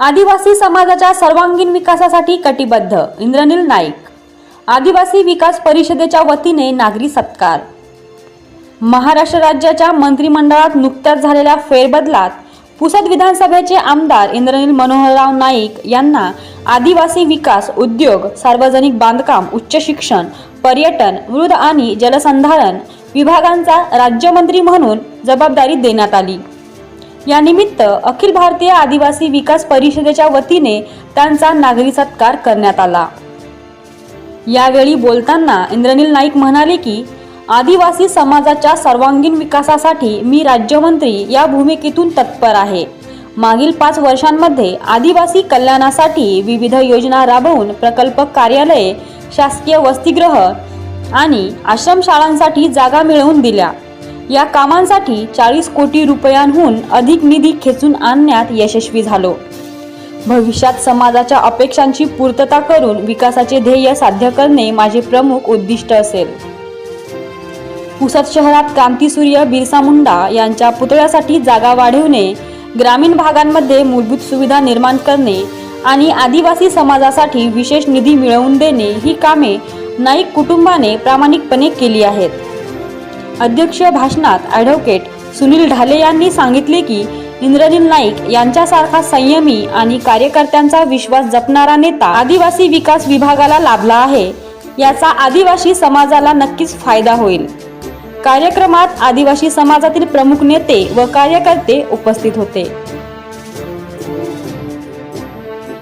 आदिवासी समाजाच्या सर्वांगीण विकासासाठी कटिबद्ध. इंद्रनील नाईक. आदिवासी विकास परिषदेच्या वतीने नागरी सत्कार. महाराष्ट्र राज्याच्या मंत्रिमंडळात नुकत्याच झालेल्या फेरबदलात पुसद विधानसभेचे आमदार इंद्रनील मनोहरराव नाईक यांना आदिवासी विकास उद्योग सार्वजनिक बांधकाम उच्च शिक्षण पर्यटन मृद आणि जलसंधारण विभागांचा राज्यमंत्री म्हणून जबाबदारी देण्यात आली. यानिमित्त अखिल भारतीय आदिवासी विकास परिषदेच्या वतीने त्यांचा नागरी सत्कार करण्यात आला. यावेळी बोलताना इंद्रनील नाईक म्हणाले की आदिवासी समाजाच्या सर्वांगीण विकासासाठी मी राज्यमंत्री या भूमिकेतून तत्पर आहे. मागील पाच वर्षांमध्ये आदिवासी कल्याणासाठी विविध योजना राबवून प्रकल्प कार्यालये शासकीय वसतिगृह आणि आश्रमशाळांसाठी जागा मिळवून दिल्या. या कामांसाठी चाळीस कोटी रुपयांहून अधिक निधी खेचून आणण्यात यशस्वी झालो. भविष्यात समाजाच्या अपेक्षांची पूर्तता करून विकासाचे ध्येय साध्य करणे माझे प्रमुख उद्दिष्ट असेल. पुसद शहरात क्रांतीसूर्य बिरसा मुंडा यांच्या पुतळ्यासाठी जागा वाढवणे ग्रामीण भागांमध्ये मूलभूत सुविधा निर्माण करणे आणि आदिवासी समाजासाठी विशेष निधी मिळवून देणे ही कामे नाईक कुटुंबाने प्रामाणिकपणे केली आहेत. अध्यक्ष भाषणात ॲडव्होकेट सुनील ढाले यांनी सांगितले की इंद्रनील नाईक यांच्यासारखा संयमी आणि कार्यकर्त्यांचा विश्वास जपणारा नेता आदिवासी विकास विभागाला लाभला आहे. याचा आदिवासी समाजाला नक्कीच फायदा होईल. कार्यक्रमात आदिवासी समाजातील प्रमुख नेते व कार्यकर्ते उपस्थित होते.